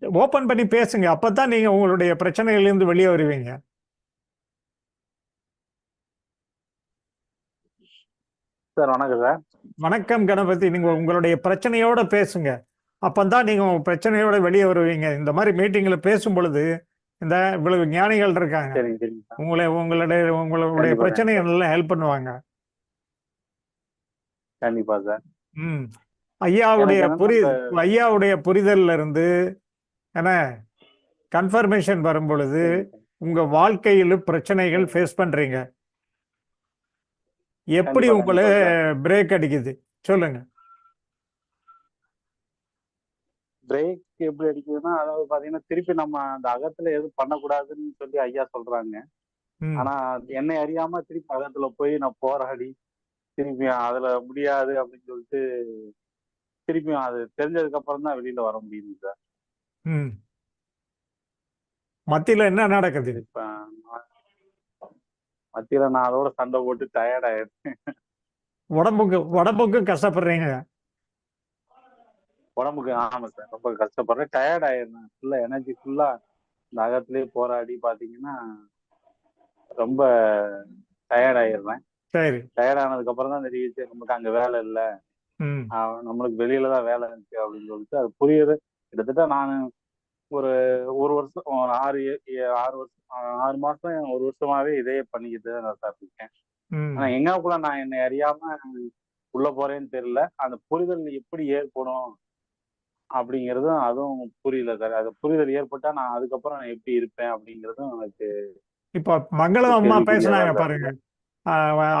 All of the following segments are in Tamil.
ஓபன் பண்ணி பேசுங்க. அப்பதான் நீங்க உங்களுடைய பிரச்சனையிலிருந்து வெளியே வருவீங்க. சார் வணக்கம் சார். வணக்கம் கணபதி. நீங்க உங்களுடைய பிரச்சனையோட பேசுங்க. அப்பதான் நீங்க உங்க பிரச்சனையோட வெளியே வருவீங்க. இந்த மாதிரி மீட்டிங்ல பேசும் பொழுது இந்த இவ்வளவு ஞானிகள் இருக்காங்க. உங்களை உங்களுடைய உங்களுடைய பிரச்சனையை நல்லா ஹெல்ப் பண்ணுவாங்க. கண்டிப்பா சார். ம். ஐயாவுடைய புரி ஐயாவுடைய புரிதல்ல இருந்து என்ன கன்ஃபர்மேஷன் வரும் பொழுது உங்க வாழ்க்கையில பிரச்சனைகள் ஃபேஸ் பண்றீங்க. எப்படி உங்களை பிரேக் அடிக்குது? சொல்லுங்க. பிரேக் எப்படி அடிக்குதுன்னா அதாவது பாத்தீங்கன்னா திருப்பி நம்ம அந்த அகத்துல எதுவும் பண்ணக்கூடாதுன்னு சொல்லி ஐயா சொல்றாங்க. ஆனா என்னை அறியாம திருப்பி அகத்துல போய் நான் போராடி திருப்பி அதுல முடியாது அப்படின்னு சொல்லிட்டு திருப்பியும் அது தெரிஞ்சதுக்கு அப்புறம் தான் வெளியில வர முடியுது சார். ம். மத்தியில என்ன நடக்குது? இப்ப மத்தியில நான் அதோட சண்டை போட்டு டயர்ட் ஆயிடுறேன் உடம்புக்கு உடம்புக்கு கஷ்டப்படுறீங்க. உடம்புக்கு ஆமா சார் ரொம்ப கஷ்டப்படுறேன். டயர்ட் ஆயிடுறேன். ஃபுல்லா எனர்ஜி ஃபுல்லா இந்த அகத்திலேயே போராடி பாத்தீங்கன்னா ரொம்ப டயர்ட் ஆயிடுறேன். சரி. டயர்ட் ஆனதுக்கு அப்புறம் தான் தெரியுது நமக்கு அங்க வேலை இல்ல. நம்மளுக்கு வெளியில தான் வேலை இருக்கு அப்படின்னு சொல்லிட்டு அது புரியுது. கிட்டத்தட்ட நான் ஒரு ஒரு வருஷம் ஒரு ஆறு ஆறு வருஷம் ஆறு மாசம் ஒரு வருஷமாவே இதே பண்ணிக்கிட்டு தான் சார் இருக்கேன் ஆனா எங்கக்குள்ள நான் என்னை அறியாம உள்ள போறேன்னு தெரியல. அந்த புரிதல் எப்படி ஏற்படும் அப்படிங்கிறதும் அதுவும் புரியல சார். அது புரிதல் ஏற்பட்டா நான் அதுக்கப்புறம் நான் எப்படி இருப்பேன் அப்படிங்கிறதும் எனக்கு இப்போ மங்களம் அம்மா பேசுனாங்க பாருங்க.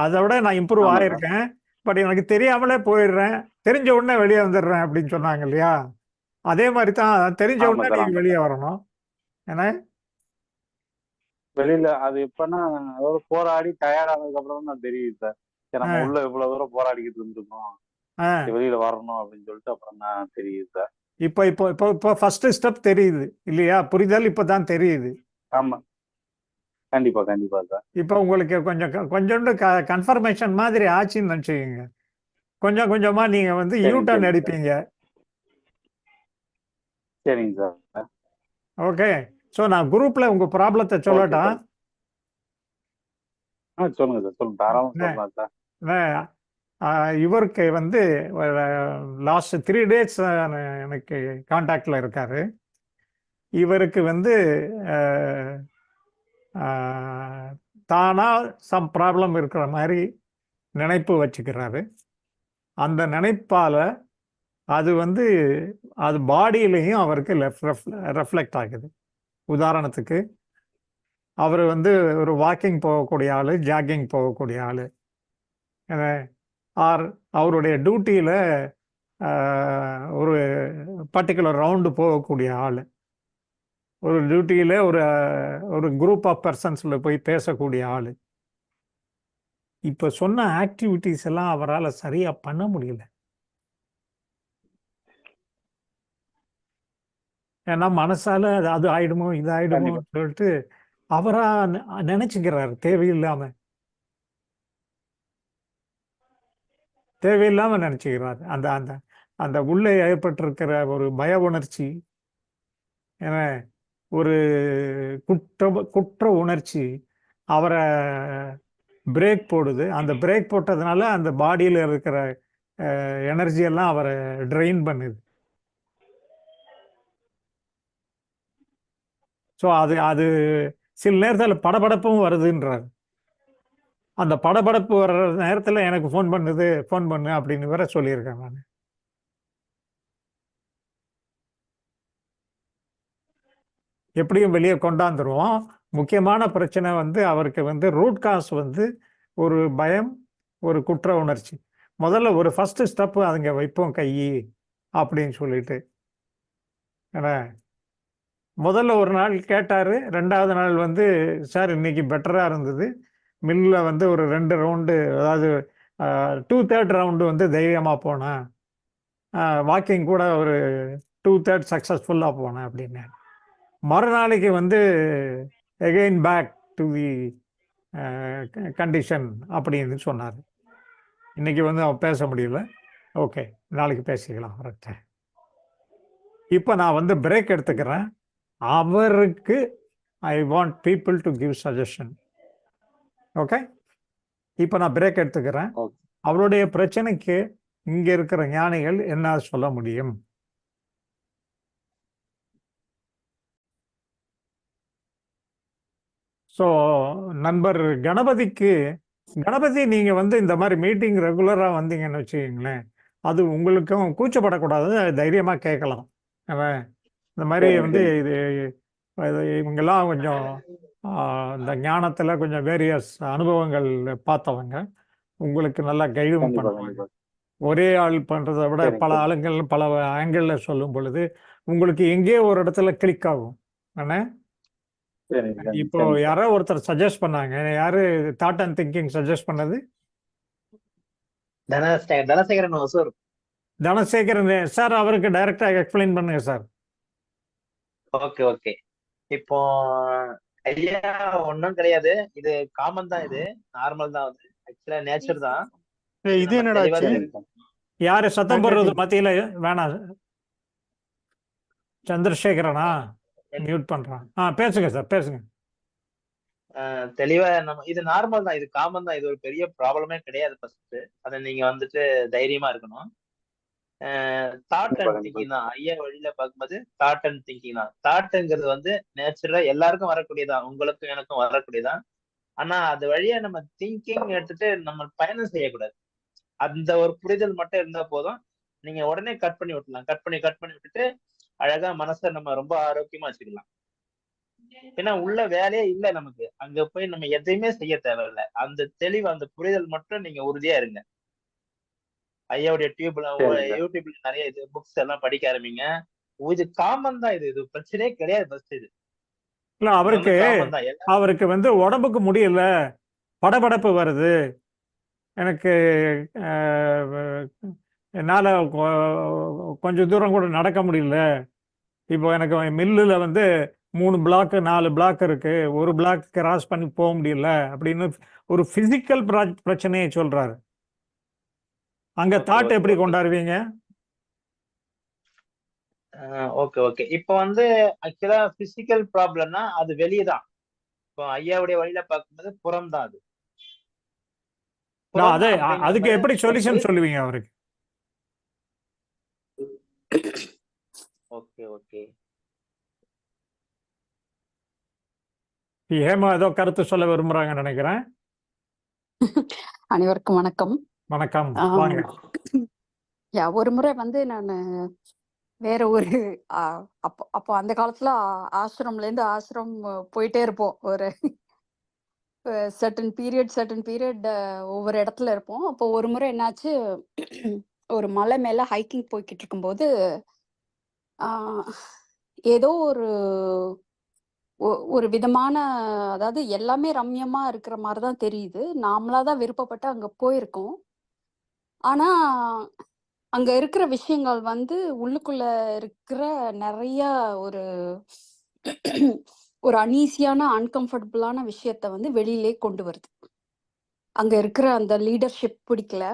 அதை விட நான் இம்ப்ரூவ் ஆயிருக்கேன். பட் எனக்கு தெரியாமலே போயிடுறேன். தெரிஞ்ச உடனே வெளியே வந்துடுறேன் அப்படின்னு சொன்னாங்க இல்லையா? அதே மாதிரி தான் தெரிஞ்ச உடனே நீங்க வெளியே வரணும். ஏன்னா வெளியில அது எப்பன்னா அதோட போராடி டயர்ட் ஆனதுக்கு அப்புறம் தான் தெரியுது சார். நம்ம உள்ள இவ்வளவு தூரம் போராடிக்கிட்டு இருந்திருக்கோம் வெளியில வரணும் அப்படின்னு சொல்லிட்டு அப்புறம் தான் தெரியுது சார். இப்போ இப்போ இப்போ இப்போ ஃபர்ஸ்ட் ஸ்டெப் தெரியுது இல்லையா? புரிதல் இப்போ தான் தெரியுது. ஆமா. கண்டிப்பா கண்டிப்பா சார். இப்போ உங்களுக்கு கொஞ்சம் கொஞ்சோண்டு கன்ஃபர்மேஷன் மாதிரி ஆச்சுன்னு நினச்சிக்கோங்க. கொஞ்சம் கொஞ்சமா நீங்க வந்து யூ டர்ன் அடிப்பீங்க. சரிங்க சார். ஓகே. ஸோ நான் குரூப்ல உங்க ப்ராப்ளத்தை சொல்லட்டா? ஆ சொல்லுங்க சார். சொல்லுங்க. தாராளம் நே- சொல்லலாம் சார். இவருக்கு வந்து லாஸ்ட் த்ரீ டேஸ் எனக்கு காண்டாக்டில் இருக்காரு. இவருக்கு வந்து அஹ், ஆஹ், தானா சம் ப்ராப்ளம் இருக்கிற மாதிரி நினைப்பு வச்சுக்கிறாரு. அந்த நினைப்பால அது வந்து அது பாடியிலையும் அவருக்கு ரெஃப்ளெக்ட் ஆகுது. உதாரணத்துக்கு அவர் வந்து ஒரு வாக்கிங் போகக்கூடிய ஆள் ஜாகிங் போகக்கூடிய ஆள். ஆர் அவருடைய டியூட்டியில் ஒரு பர்டிகுலர் ரவுண்டு போகக்கூடிய ஆள். ஒரு டியூட்டியில் ஒரு ஒரு குரூப் ஆஃப் பர்சன்ஸில் போய் பேசக்கூடிய ஆள். இப்போ சொன்ன ஆக்டிவிட்டீஸ் எல்லாம் அவரால் சரியாக பண்ண முடியல. ஏன்னா மனசால அது ஆயிடுமோ இது ஆயிடுமோன்னு சொல்லிட்டு அவரா நினைச்சுக்கிறாரு. தேவையில்லாம. தேவையில்லாம நினைச்சுக்கிறாரு. அந்த அந்த அந்த உள்ளே ஏற்பட்டிருக்கிற ஒரு பய உணர்ச்சி ஏன்னா ஒரு குற்ற குற்ற உணர்ச்சி அவரை பிரேக் போடுது. அந்த பிரேக் போட்டதுனால அந்த பாடியில் இருக்கிற எனர்ஜி எல்லாம் அவரை ட்ரெயின் பண்ணுது. ஸோ அது அது சில நேரத்தில் படபடப்பும் வருதுன்றார். அந்த படபடப்பு வர்ற நேரத்தில் எனக்கு ஃபோன் பண்ணுது ஃபோன் பண்ணு அப்படின்னு வேற சொல்லியிருக்கேன் நான். எப்படியும் வெளியே கொண்டாந்துருவோம். முக்கியமான பிரச்சனை வந்து அவருக்கு வந்து ரூட் காஸ் வந்து ஒரு பயம் ஒரு குற்ற உணர்ச்சி. முதல்ல ஒரு ஃபஸ்ட்டு ஸ்டெப்பு அதுங்க வைப்போம் கை அப்படின்னு சொல்லிட்டு. ஏன்னா முதல்ல ஒரு நாள் கேட்டார் ரெண்டாவது நாள் வந்து சார் இன்னைக்கு பெட்டராக இருந்தது. மில்லில் வந்து ஒரு ரெண்டு ரவுண்டு அதாவது டூ தேர்ட் ரவுண்டு வந்து தைரியமாக போனேன். வாக்கிங் கூட ஒரு டூ தேர்ட் சக்ஸஸ்ஃபுல்லாக போனேன் அப்படின்னு மறுநாளைக்கு வந்து again back to the condition அப்படின்னு சொன்னார். இன்னைக்கு வந்து அவன் பேச முடியல. ஓகே நாளைக்கு பேசிக்கலாம் கரெக்டாக இப்போ நான் வந்து பிரேக் எடுத்துக்கிறேன். அவருக்கு I want people to give suggestion okay இப்போ நான் பிரேக் எடுத்துக்கிறேன். அவருடைய பிரச்சனைக்கு இங்க இருக்கிற ஞானிகள் என்ன சொல்ல முடியும்? ஸோ நண்பர் கணபதிக்கு கணபதி நீங்க வந்து இந்த மாதிரி மீட்டிங் ரெகுலரா வந்தீங்கன்னு வச்சுக்கீங்களேன். அது உங்களுக்கும் கூச்சப்படக்கூடாது தைரியமா கேட்கலாம். இந்த மாதிரி வந்து இது இவங்கெல்லாம் கொஞ்சம் இந்த ஞானத்துல கொஞ்சம் வேரியஸ் அனுபவங்கள் பார்த்தவங்க. உங்களுக்கு நல்லா கைடும் பண்ணுவாங்க. ஒரே ஆள் பண்றதை விட பல. ஆளுங்கள் பல ஆங்கிள் சொல்லும் பொழுது உங்களுக்கு எங்கேயோ ஒரு இடத்துல கிளிக் ஆகும்? அண்ணே இப்போ. யாரோ ஒருத்தர் சஜஸ்ட் பண்ணாங்க. யாரு தாட் அண்ட் திங்கிங் சஜஸ்ட் பண்ணது? தனசேகர் தனசேகரன் தனசேகரன் சார் அவருக்கு டைரக்டா எக்ஸ்பிளைன் பண்ணுங்க சார். Okay okay. இப்போ ஐயா ஒண்ணும் கிடையாது. இது காமன் தான் இது. நார்மல் தான் அது. ஆக்சுவலா நேச்சர் தான். இது என்னடா. யாரு சத்தம் போடுறது. மத்தியில வேணாம் சந்திரசேகரனா? மியூட் பண்றான். ஆ பேசுங்க சார் பேசுங்க. தெளிவா நம்ம இது நார்மல் தான். இது காமன் தான். இது ஒரு பெரிய ப்ராப்ளமே கிடையாது ஃபர்ஸ்ட் அதை நீங்க வந்துட்டு தைரியமா இருக்கணும். தாட் அண்ட் திங்கிங் தான். ஐயா வழியில பார்க்கும்போது தாட் அண்ட் திங்கிங் தான். தாட்டுங்கிறது வந்து நேச்சுரலா எல்லாருக்கும் வரக்கூடியதான். உங்களுக்கும் எனக்கும் வரக்கூடியதான் ஆனா அது வழியா நம்ம திங்கிங் எடுத்துட்டு நம்ம பயணம் செய்யக்கூடாது. அந்த ஒரு புரிதல் மட்டும் இருந்தா போதும். நீங்க உடனே கட் பண்ணி விட்டுலாம் கட் பண்ணி கட் பண்ணி விட்டுட்டு அழகா மனசை நம்ம ரொம்ப ஆரோக்கியமா வச்சுக்கலாம். ஏன்னா உள்ள வேலையே இல்ல நமக்கு. அங்க போய் நம்ம எதையுமே செய்ய தேவையில்ல. அந்த தெளிவு அந்த புரிதல் மட்டும் நீங்க உறுதியா இருங்க. ஐயாவுடைய டியூப்ல. யூடியூப்ல நிறைய இது புக்ஸ் எல்லாம் படிக்க ஆரம்பிங்க. இது காமன் தான் இது. இது பிரச்சனையே கிடையாது ஃபர்ஸ்ட் இது. இல்ல அவருக்கு அவருக்கு வந்து உடம்புக்கு முடியல. படபடப்பு வருது. எனக்கு என்னால் கொஞ்சம் தூரம் கூட நடக்க முடியல. இப்போ எனக்கு மில்லில் வந்து மூணு பிளாக் நாலு பிளாக் இருக்கு. ஒரு பிளாக் கிராஸ் பண்ணி போக முடியல. அப்படின்னு ஒரு ஃபிசிக்கல் பிரச்சனையை சொல்றாரு. அங்க தாட் எப்படி. கொண்டாடுவீங்க? ஓகே ஓகே இப்போ வந்து ஆக்சுவலா பிசிக்கல் ப்ராப்ளம்னா அது வெளியே தான் இப்போ ஐயாவுடைய வழியில பார்க்கும்போது புறம் தான் அது. நான் அதே அதுக்கு எப்படி சொல்யூஷன் சொல்லுவீங்க அவருக்கு? ஓகே ஓகே ஹேமா ஏதோ கருத்து சொல்ல விரும்புறாங்கன்னு நினைக்கிறேன். அனைவருக்கும் வணக்கம். வணக்கம். யா ஒரு முறை வந்து நான் வேற ஒரு அப்போ அப்போ அந்த காலத்துல ஆசிரம்ல இருந்து ஆசிரம் போயிட்டே இருப்போம். ஒரு சர்டன் பீரியட் சர்டன் பீரியட் ஒவ்வொரு இடத்துல இருப்போம். அப்போ ஒரு முறை என்னாச்சு ஒரு மலை மேல ஹைக்கிங் போய்கிட்டு இருக்கும்போது ஏதோ ஒரு ஒரு விதமான அதாவது எல்லாமே ரம்யமா இருக்கிற மாதிரி தான் தெரியுது. நாமளா தான் விருப்பப்பட்டு அங்க போயிருக்கோம். ஆனா அங்க இருக்கிற விஷயங்கள் வந்து உள்ளுக்குள்ள இருக்கிற நிறைய ஒரு ஒரு அனீசியான அன்கம்ஃபர்டபுளான விஷயத்த வந்து வெளியிலே கொண்டு வருது. அங்க இருக்கிற அந்த லீடர்ஷிப் பிடிக்கல.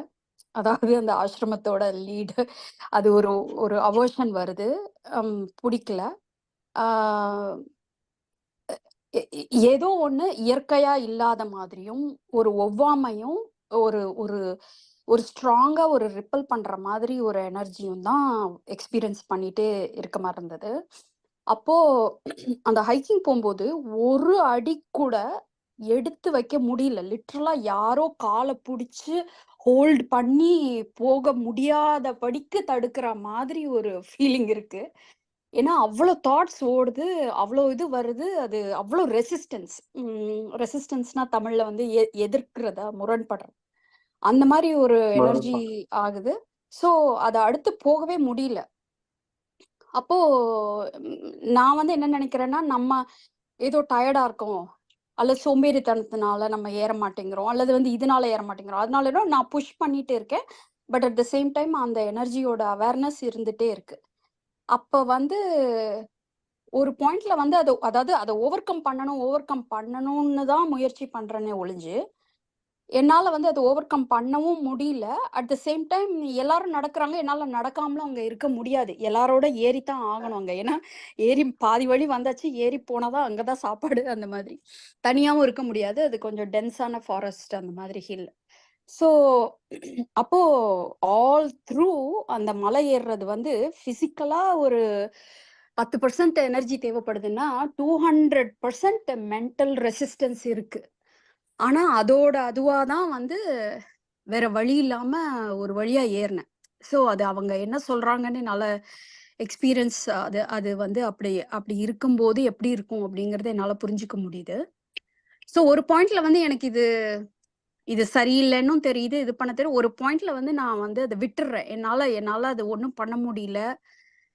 அதாவது அந்த ஆசிரமத்தோட லீடர் அது ஒரு ஒரு அவர்ஷன் வருது. ஹம், பிடிக்கல. ஆஹ் ஏதோ ஒண்ணு இயற்கையா இல்லாத மாதிரியும் ஒரு ஒவ்வாமையும் ஒரு ஒரு ஒரு ஸ்ட்ராங்கா ஒரு ரிப்பல் பண்ற மாதிரி ஒரு எனர்ஜியும் தான் எக்ஸ்பீரியன்ஸ் பண்ணிட்டே இருக்க மாதிரி இருந்தது. அப்போ அந்த ஹைக்கிங் போகும்போது ஒரு அடி கூட எடுத்து வைக்க முடியல. லிட்ரலா யாரோ காலை பிடிச்சு ஹோல்ட் பண்ணி போக முடியாதபடிக்கு தடுக்கிற மாதிரி ஒரு ஃபீலிங் இருக்கு. ஏன்னா அவ்வளோ தாட்ஸ் ஓடுது அவ்வளோ இது வருது அது அவ்வளோ ரெசிஸ்டன்ஸ் ரெசிஸ்டன்ஸ்னா தமிழ்ல வந்து எ எதிர்க்கிறதா முரண்படுறது அந்த மாதிரி ஒரு எனர்ஜி ஆகுது. ஸோ அதை அடுத்து போகவே முடியல. அப்போ நான் வந்து என்ன நினைக்கிறேன்னா நம்ம ஏதோ டயர்டா இருக்கோம். அல்லது சோம்பேறித்தனத்தினால நம்ம ஏற மாட்டேங்கிறோம். அல்லது வந்து இதனால ஏற மாட்டேங்கிறோம். அதனால என்ன நான் புஷ் பண்ணிட்டே இருக்கேன். But at the same time அந்த எனர்ஜியோட அவேர்னஸ் இருந்துட்டே இருக்கு. அப்ப வந்து ஒரு பாயிண்ட்ல வந்து அது அதாவது அதை ஓவர் கம் பண்ணணும் ஓவர் கம் பண்ணணும்னு தான் முயற்சி பண்றேனே ஒழிஞ்சு என்னால் வந்து அதை ஓவர் கம் பண்ணவும் முடியல. அட் த சேம் டைம் எல்லாரும் நடக்கிறாங்க என்னால் நடக்காமலும் அங்கே இருக்க முடியாது. எல்லாரோட ஏறித்தான் ஆகணும் அங்கே ஏன்னா, ஏறி பாதி வழி வந்தாச்சு. ஏறி போனாதான் தான் தான் சாப்பாடு அந்த மாதிரி. தனியாகவும் இருக்க முடியாது. அது கொஞ்சம் டென்ஸான ஃபாரஸ்ட் அந்த மாதிரி ஹில். ஸோ அப்போ ஆல் த்ரூ அந்த மலை ஏறுறது வந்து ஃபிசிக்கலாக ஒரு 10% எனர்ஜி தேவைப்படுதுன்னா, 200% மென்டல் ரெசிஸ்டன்ஸ் இருக்குது ஆனா, அதோட அதுவா தான் வந்து வேற வழி இல்லாம ஒரு வழியா ஏறினேன் ஸோ அது அவங்க என்ன சொல்றாங்கன்னு நல்ல எக்ஸ்பீரியன்ஸ் அது அது வந்து அப்படி அப்படி இருக்கும்போது எப்படி இருக்கும் அப்படிங்கிறத என்னால புரிஞ்சுக்க முடியுது. ஸோ ஒரு பாயிண்ட்ல வந்து எனக்கு இது இது சரியில்லைன்னும் தெரியுது. இது பண்ண தெரியும். ஒரு பாயிண்ட்ல வந்து நான் வந்து அதை விட்டுடுறேன் என்னால என்னால அது ஒன்றும் பண்ண முடியல.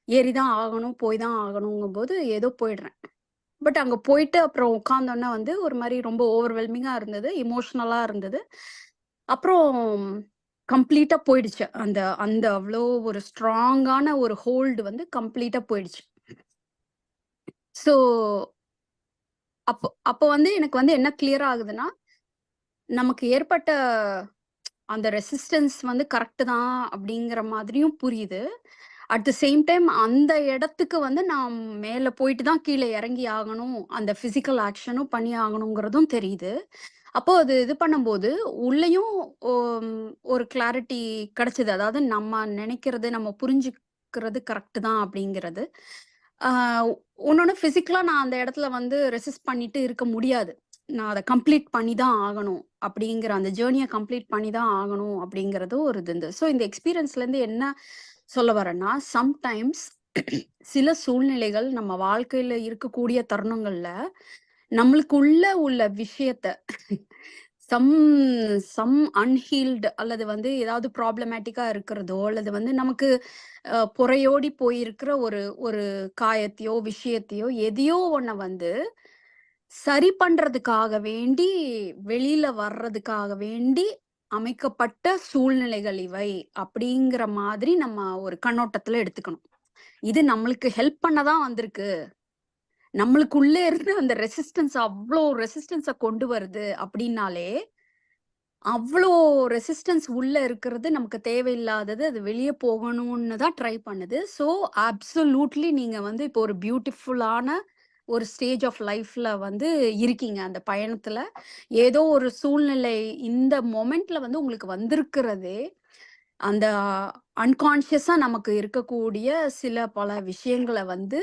ஏறி தான் ஆகணும், போய் தான் ஆகணுங்கும்போது ஏதோ போயிடுறேன். பட் அங்க போயிட்டு அப்புறம் உட்கார்ந்தோனே வந்து ஒரு மாதிரி ரொம்ப ஓவர்வெல்மிங்கா இருந்தது. இமோஷனலா இருந்தது. அப்புறம் கம்ப்ளீட்டா போயிடுச்சு. அந்த அந்த அவ்வளோ ஒரு ஸ்ட்ராங்கான ஒரு ஹோல்டு வந்து கம்ப்ளீட்டா போயிடுச்சு. ஸோ அப்போ அப்போ வந்து எனக்கு வந்து என்ன கிளியர் ஆகுதுன்னா, நமக்கு ஏற்பட்ட அந்த ரெசிஸ்டன்ஸ் வந்து கரெக்டு தான் அப்படிங்கிற மாதிரியும் புரியுது. அட் த சேம் டைம் அந்த இடத்துக்கு வந்து நான் மேல போயிட்டு தான் கீழே இறங்கி ஆகணும். அந்த பிசிக்கல் ஆக்ஷனும் பண்ணி ஆகணுங்கிறதும் தெரியுது. அப்போ அது இது பண்ணும்போது உள்ளேயும் ஒரு கிளாரிட்டி கிடைச்சது. அதாவது நம்ம நினைக்கிறது, நம்ம புரிஞ்சுக்கிறது கரெக்ட் தான் அப்படிங்கிறது. ஆ இன்னொன்னு பிசிக்கலா நான் அந்த இடத்துல வந்து ரெசிஸ்ட் பண்ணிட்டு இருக்க முடியாது. நான் அதை கம்ப்ளீட் பண்ணி தான் ஆகணும். அப்படிங்கிற அந்த ஜேர்னியை கம்ப்ளீட் பண்ணி தான் ஆகணும் அப்படிங்கிறதும் ஒரு இது ஸோ இந்த எக்ஸ்பீரியன்ஸ்லேருந்து என்ன சொல்ல வரேன்னா, சம்டைம்ஸ் சில சூழ்நிலைகள் நம்ம வாழ்க்கையில இருக்கக்கூடிய தருணங்கள்ல, நம்மளுக்குள்ள உள்ள விஷயத்த சம் சம் அன்ஹீல்டு அல்லது வந்து ஏதாவது ப்ராப்ளமேட்டிக்கா இருக்கிறதோ, அல்லது வந்து நமக்கு புறையோடி போயிருக்கிற ஒரு ஒரு காயத்தையோ, விஷயத்தையோ, எதையோ ஒண்ண வந்து சரி பண்றதுக்காக வேண்டி, வெளியில வர்றதுக்காக வேண்டி அமைக்கப்பட்ட சூழ்நிலைகள் இவை. அப்படிங்கிற மாதிரி நம்ம ஒரு கண்ணோட்டத்துல எடுத்துக்கணும். இது நம்மளுக்கு ஹெல்ப் பண்ண தான் வந்திருக்கு. நம்மளுக்குள்ள இருந்து அந்த ரெசிஸ்டன்ஸ் அவ்வளோ ரெசிஸ்டன்ஸை கொண்டு வருது அப்படின்னாலே, அவ்வளோ ரெசிஸ்டன்ஸ் உள்ள இருக்கிறது நமக்கு தேவையில்லாதது. அது வெளியே போகணும்னு தான் ட்ரை பண்ணுது. ஸோ அப்சல்யூட்லி நீங்க வந்து இப்போ ஒரு பியூட்டிஃபுல்லான ஒரு ஸ்டேஜ் ஆஃப் லைஃப்ல வந்து இருக்கீங்க. அந்த பயணத்துல. ஏதோ ஒரு சூழ்நிலை இந்த மொமெண்ட்ல வந்து உங்களுக்கு வந்திருக்கிறதே, அந்த அன்கான்ஷியஸா நமக்கு இருக்கக்கூடிய சில பல விஷயங்களை வந்து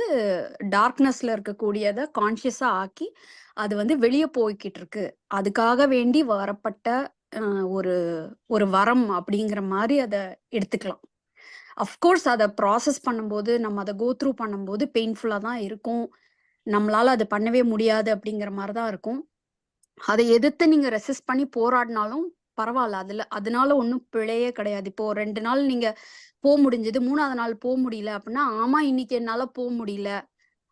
டார்க்னஸ்ல இருக்கக்கூடியத கான்ஷியஸா ஆக்கி, அது வந்து வெளியே போய்கிட்டு இருக்கு. அதுக்காக வேண்டி வரப்பட்ட ஒரு ஒரு வரம் அப்படிங்கிற மாதிரி அதை எடுத்துக்கலாம். அஃப்கோர்ஸ் அதை ப்ராசஸ் பண்ணும்போது, நம்ம அதை கோ த்ரூ பண்ணும்போது பெயின்ஃபுல்லாக தான் இருக்கும். நம்மளால அது பண்ணவே முடியாது அப்படிங்கிற மாரி தான் இருக்கும். அத எதிர்த்து நீங்க ரெசிஸ்ட் பண்ணி போராடினாலும் பரவால்ல. அதுல அதனால ஒண்ணும் பிழையே கிடையாது. இப்போ 2 நாள் நீங்க போ முடிஞ்சது. 3வது நாள் போ முடியல அப்படின்னா, ஆமா இன்னைக்கு என்னால போ முடியல.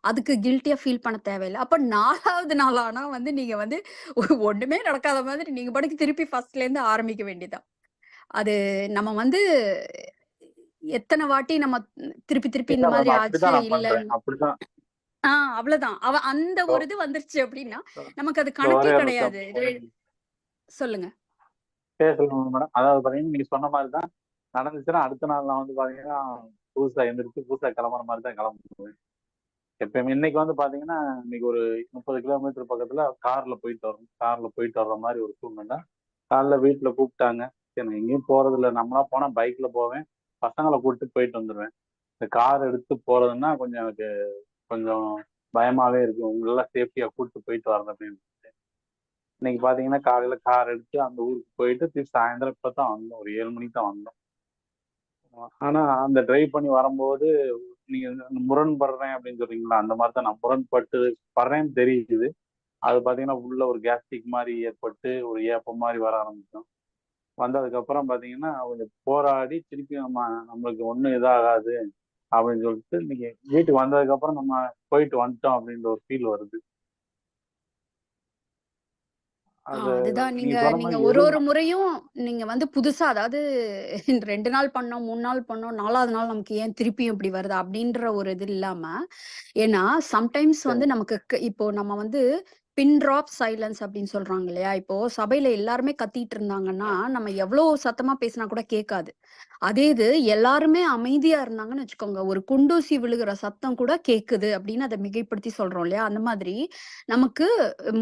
அதுக்கு கில்ட்டியா ஃபீல் பண்ண தேவையில்ல. அப்ப 4வது நாள் ஆனா வந்து நீங்க வந்து ஒண்ணுமே நடக்காத மாதிரி நீங்க பாட்டுக்கு திருப்பி ஃபர்ஸ்ட்லேருந்து ஆரம்பிக்க வேண்டியது தான். அது நம்ம வந்து எத்தன வாட்டி நம்ம திருப்பி திருப்பி இல்ல இந்த. மாதிரி ஆச்சு. இல்லன்னு அப்படிதான். ஆ அவ்வளதான். அவ அந்த ஒரு இது வந்துருச்சு அப்படின்னா, நமக்கு அது கணக்கே கிடையாது. சொல்லுங்க. மேடம். அதாவது பாத்தீங்கன்னா, நீங்க சொன்ன மாரி தான் நடந்துச்சுன்னா, அடுத்த நாள் நான் வந்து பாத்தீங்கன்னா, புதுசா எந்திரிச்சு புதுசா கிளம்புற மாரி தான் கிளம்புவேன். எப்பயுமே இன்னைக்கு வந்து பாத்தீங்கன்னா, இன்னைக்கு ஒரு 30 கிலோமீட்டர் பக்கத்துல கார்ல போயிட்டு வரணும். கார்ல போயிட்டு வர்ற மாரி ஒரு சூழ்நிலை. காலைல வீட்ல கூப்பிட்டாங்க. சரி எங்கேயும் போறதில்ல. நம்மளா போனா பைக்ல போவேன். பசங்கள கூட்டிட்டு போயிட்டு வந்துருவேன். இந்த கார் எடுத்து போறதுன்னா கொஞ்சம் எனக்கு கொஞ்சம் பயமாவே இருக்கு. உங்களெல்லாம் சேஃப்டியா கூப்பிட்டு போயிட்டு வரணும் அப்படின்னு. இன்னைக்கு பாத்தீங்கன்னா, காலையில கார் எடுத்து அந்த ஊருக்கு போயிட்டு திருப்பி சாயந்தரம் இப்பதான் வந்தோம். ஒரு ஏழு மணிக்கு தான் வந்தோம். ஆனா அந்த டிரைவ் பண்ணி வரும்போது, நீங்க முரண்படுறேன் அப்படின்னு சொல்றீங்களா அந்த மாதிரி தான் நான் முரண்பட்டு படுறேன்னு தெரியுது. அது பாத்தீங்கன்னா, உள்ள ஒரு கேஸ்ட்ரிக் மாதிரி ஏற்பட்டு, ஒரு ஏப்பம் மாதிரி வர ஆரம்பிக்கும். வந்ததுக்கப்புறம் பாத்தீங்கன்னா, கொஞ்சம் போராடி திருப்பி நம்ம நம்மளுக்கு ஒன்றும் இதாகாது அப்படின்னு சொல்லிட்டு, இன்னைக்கு வீட்டுக்கு வந்ததுக்கப்புறம் நம்ம போயிட்டு வந்துட்டோம் அப்படின்ற ஒரு ஃபீல் வருது. அதுதான் நீங்க நீங்க ஒரு ஒரு முறையும் நீங்க வந்து புதுசா அதாவது 2 நாள் பண்ணோம், 3 நாள் பண்ணோம், 4வது நாள் நமக்கு ஏன் திருப்பியும் இப்படி வருது அப்படின்ற ஒரு இது இல்லாம, ஏன்னா சம்டைம்ஸ் வந்து. நமக்கு இப்போ நம்ம வந்து பின் ட்ராப் சைலன்ஸ் அப்படின்னு சொல்றாங்க இல்லையா? இப்போ சபையில எல்லாருமே கத்திட்டு இருந்தாங்கன்னா நம்ம எவ்வளவு சத்தமா பேசினா கூட கேட்காது. அதே இது எல்லாருமே அமைதியா இருந்தாங்கன்னு வச்சுக்கோங்க. ஒரு குண்டூசி விழுகிற சத்தம் கூட கேக்குது அப்படின்னு அதை மிகைப்படுத்தி சொல்றோம் இல்லையா? அந்த மாதிரி நமக்கு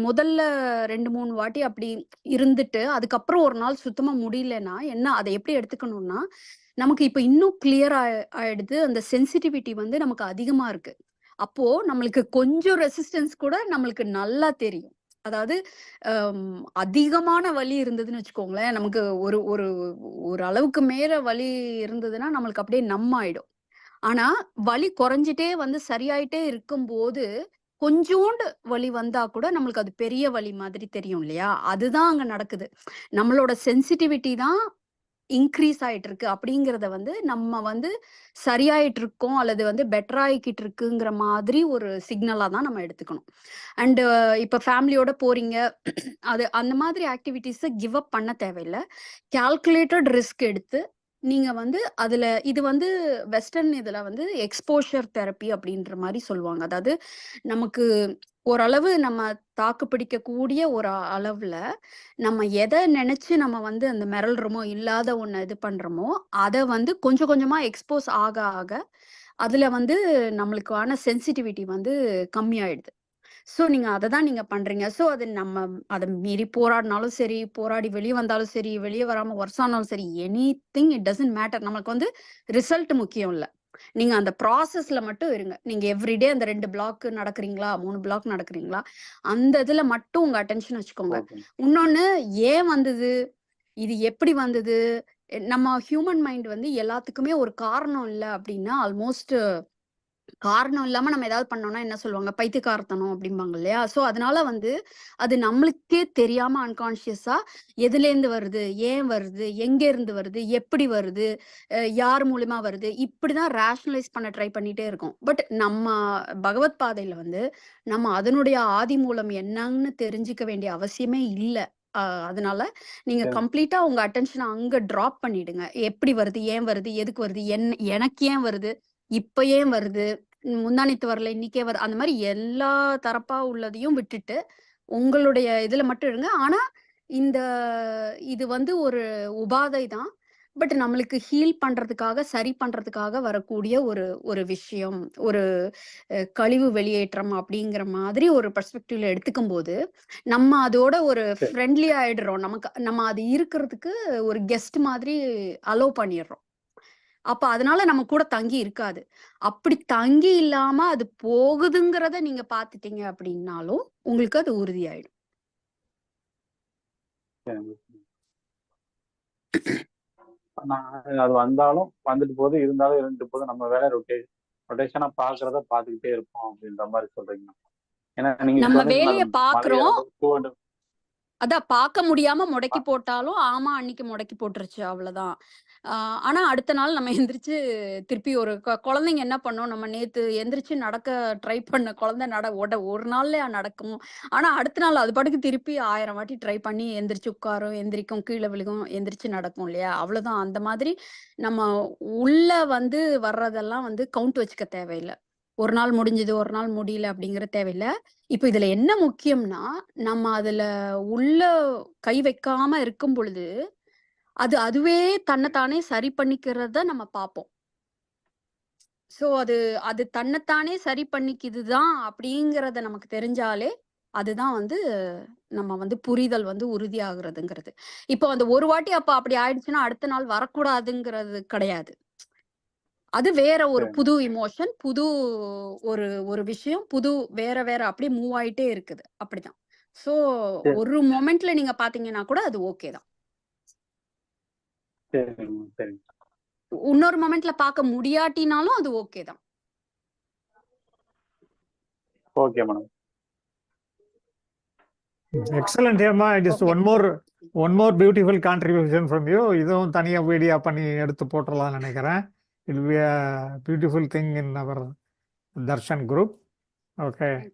முதல்ல ரெண்டு மூணு வாட்டி அப்படி இருந்துட்டு அதுக்கப்புறம் ஒரு நாள் சுத்தமா முடியலன்னா என்ன அதை எப்படி எடுத்துக்கணும்னா நமக்கு இப்ப இன்னும் கிளியர் ஆயிடுது. அந்த சென்சிட்டிவிட்டி வந்து நமக்கு அதிகமா இருக்கு. அப்போ நம்மளுக்கு கொஞ்சம் ரெசிஸ்டன்ஸ் கூட நம்மளுக்கு நல்லா தெரியும். அதாவது அதிகமான வலி இருந்ததுன்னு வச்சுக்கோங்களேன் நமக்கு ஒரு ஒரு ஒரு அளவுக்கு மேல வலி இருந்ததுன்னா நம்மளுக்கு அப்படியே நம்ம ஆயிடும். ஆனா வலி குறைஞ்சிட்டே வந்து சரியாயிட்டே இருக்கும்போது கொஞ்சோண்டு வலி வந்தா கூட நம்மளுக்கு அது பெரிய வலி மாதிரி தெரியும் இல்லையா? அதுதான் அங்க நடக்குது. நம்மளோட சென்சிட்டிவிட்டி தான் இன்க்ரீஸ் ஆயிட்டு இருக்கு அப்படிங்கிறத வந்து நம்ம வந்து சரியாயிட்டு இருக்கோம் அல்லது வந்து பெட்டர் ஆகிக்கிட்டு இருக்குங்கிற மாதிரி ஒரு சிக்னலா தான் நம்ம எடுத்துக்கணும். அண்ட் இப்ப ஃபேமிலியோட போறீங்க அது அந்த மாதிரி ஆக்டிவிட்டிஸை கிவ் அப் பண்ண தேவையில்லை. கால்குலேட்டட் ரிஸ்க் எடுத்து நீங்க வந்து அதுல இது வந்து வெஸ்டர்ன் இதுல வந்து எக்ஸ்போஷர் தெரப்பி அப்படின்ற மாதிரி சொல்லுவாங்க. அதாவது நமக்கு ஓரளவு நம்ம தாக்கு பிடிக்கக்கூடிய ஒரு அளவுல நம்ம எதை நினைச்சு நம்ம வந்து அந்த மிரள்றோமோ இல்லாத ஒன்று இது பண்றோமோ அதை வந்து கொஞ்சம் கொஞ்சமா எக்ஸ்போஸ் ஆக ஆக அதுல வந்து நம்மளுக்கான சென்சிட்டிவிட்டி வந்து கம்மியாயிடுது. ஸோ நீங்க அதை தான் நீங்க பண்றீங்க. ஸோ அது நம்ம அதை மீறி போராடினாலும் சரி போராடி வெளியே வந்தாலும் சரி வெளியே வராம ஒர்ஸ் ஆனாலும் சரி anything it doesn't matter நம்மளுக்கு வந்து ரிசல்ட் முக்கியம் இல்லை. நீங்க அந்த ப்ராசஸ்ல மட்டும் இருங்க. நீங்க எவ்ரிடே அந்த ரெண்டு பிளாக் நடக்கிறீங்களா? மூணு பிளாக் நடக்கிறீங்களா? அந்த இதுல மட்டும் உங்க அட்டென்ஷன் வச்சுக்கோங்க. ஓகே இன்னொன்னு ஏன் வந்தது? இது எப்படி வந்தது? நம்ம ஹியூமன் மைண்ட் வந்து எல்லாத்துக்குமே ஒரு காரணம் இல்லை அப்படின்னா ஆல்மோஸ்ட் காரணம் இல்லாம நம்ம ஏதாவது பண்ணோம்னா என்ன சொல்லுவாங்க? பைத்தியக்காரத்தனம் அப்படிம்பாங்க இல்லையா? சோ அதனால வந்து அது நம்மளுக்கே தெரியாம அன்கான்சியஸா எதுல இருந்து வருது? ஏன் வருது? எங்க இருந்து வருது? எப்படி வருது? யார் மூலியமா வருது? இப்படிதான் ரேஷனலைஸ் பண்ண ட்ரை பண்ணிட்டே இருக்கோம். பட் நம்ம பகவத் பாதையில வந்து நம்ம அதனுடைய ஆதி மூலம் என்னன்னு தெரிஞ்சுக்க வேண்டிய அவசியமே இல்லை. அதனால நீங்க. கம்ப்ளீட்டா உங்க அட்டென்ஷனை அங்க டிராப் பண்ணிடுங்க. எப்படி வருது? ஏன் வருது? எதுக்கு வருது? என்ன எனக்கு ஏன் வருது? இப்ப ஏன் வருது? முந்தானைத்து வரல இன்னைக்கே வருது அந்த மாதிரி எல்லா தரப்பா உள்ளதையும் விட்டுட்டு உங்களுடைய இதுல மட்டும் இருங்க. ஆனா இந்த இது வந்து ஒரு உபாதை தான். பட் நம்மளுக்கு ஹீல் பண்றதுக்காக சரி பண்றதுக்காக வரக்கூடிய ஒரு ஒரு விஷயம். ஒரு கழிவு வெளியேற்றம் அப்படிங்கிற மாதிரி ஒரு பெர்ஸ்பெக்டிவ்ல எடுத்துக்கும் போது நம்ம அதோட ஒரு. ஃப்ரெண்ட்லி ஆயிடுறோம். நமக்கு நம்ம அது இருக்கிறதுக்கு ஒரு கெஸ்ட் மாதிரி அலோவ் பண்ணிடுறோம். அப்ப அதனால நம்ம கூட தங்கி இருக்காது. அப்படி தங்கி இல்லாம அது போகுதுங்கிறத நீங்க பாத்துட்டீங்க அப்படின்னாலும் உங்களுக்கு அது உறுதியாயிடும். அது வந்தாலும் வந்துட்டு போது இருந்தாலும் இருந்துட்டு போது நம்ம வேலை ரொட்டே ரொட்டேஷனா பாக்குறத பாத்துக்கிட்டே இருப்போம் அப்படின்ற மாதிரி சொல்றீங்க. ஏன்னா நீங்க நம்ம வேலைய பாக்குறோம். அதான் பார்க்க முடியாம முடக்கி போட்டாலும் ஆமா அன்னைக்கு முடக்கி போட்டுருச்சு அவ்வளவுதான். ஆனா அடுத்த நாள் நம்ம எந்திரிச்சு திருப்பி ஒரு குழந்தைங்க என்ன பண்ணோம்? நம்ம நேத்து எந்திரிச்சு நடக்க ட்ரை பண்ண குழந்தை நட உட ஒரு நாள்ல நடக்கும். ஆனா அடுத்த நாள் அது பாட்டுக்கு திருப்பி ஆயிரம் வாட்டி ட்ரை பண்ணி எந்திரிச்சு உட்காரும் எந்திரிக்கும் கீழே விழுகும் எந்திரிச்சு நடக்கும் இல்லையா? அவ்வளவுதான். அந்த மாதிரி நம்ம உள்ள வந்து வர்றதெல்லாம் வந்து கவுண்ட் வச்சுக்க தேவையில்லை. ஒரு நாள் முடிஞ்சது ஒரு நாள் முடியல அப்படிங்கிற தேவையில்லை. இப்போ இதுல என்ன முக்கியம்னா நம்ம அதுல உள்ள கை வைக்காம இருக்கும் பொழுது அது அதுவே தன்னைத்தானே சரி பண்ணிக்கிறத நம்ம பார்ப்போம். சோ அது அது தன்னைத்தானே சரி பண்ணிக்குதுதான் அப்படிங்கிறத நமக்கு தெரிஞ்சாலே அதுதான் வந்து நம்ம வந்து புரிதல் வந்து உறுதியாகிறதுங்கிறது. இப்போ அந்த ஒரு வாட்டி அப்ப அப்படி ஆயிடுச்சுன்னா அடுத்த நாள் வரக்கூடாதுங்கிறது கிடையாது. அது வேற ஒரு. புது இமோஷன் புது ஒரு ஒரு விஷயம் புது வேற வேற அப்படியே மூவ் ஆயிட்டே இருக்குது. அப்படிதான். சோ. ஒரு மொமெண்ட்ல நீங்க பாத்தீங்கன்னா கூட அது ஓகே தான். இன்னொரு மொமெண்ட்ல பார்க்க முடியாட்டினாலும் அது ஓகே தான். ஓகே மேடம் எக்ஸலண்ட் ஏமா it is. One more one more beautiful contribution from you இதுவும் தனியா வீடியோ பண்ணி எடுத்து போட்டுடலாம்னு நினைக்கிறேன். It will be a beautiful thing in our darshan group. Okay.